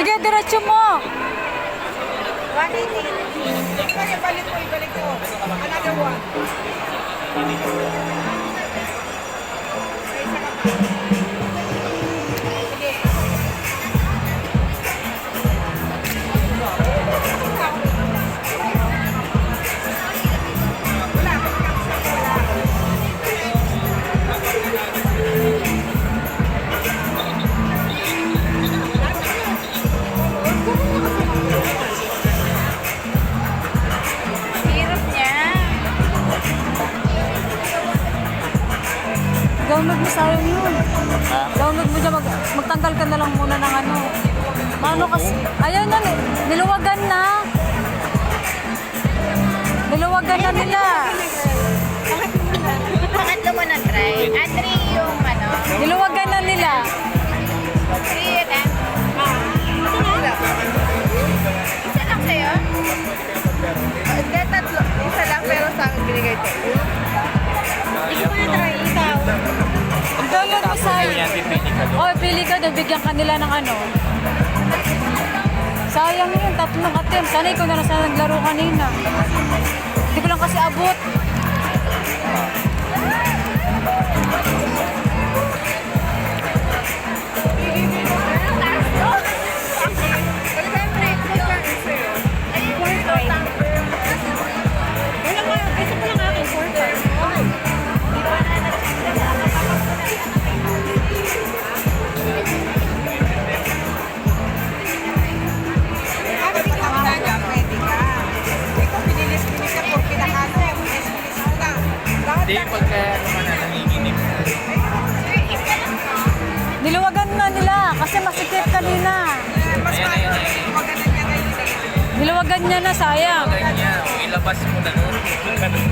diretso mo. 180. Kaya balik mo, ibalik mo. Another one. Hirap Download mo sayang yun. Download mo dyan, mag, magtanggal ka na lang muna ng ano. Paano kasi? Ayan na, Download mo sayang. Yan, pipili ka doon. O, pili ka doon, bigyan ka nila ng ano. Sayang yun, tatlong atim. Sanay ko na lang sana naglaro kanina. Hindi ko lang kasi abot. Hindi, pagka ano nanginginig. Niluwagan na nila kasi masikip kanina. Mas ayan, ayan, Niluwagan niya na, sayang. Niluwagan niya, ilabas mo na nun. Ganun.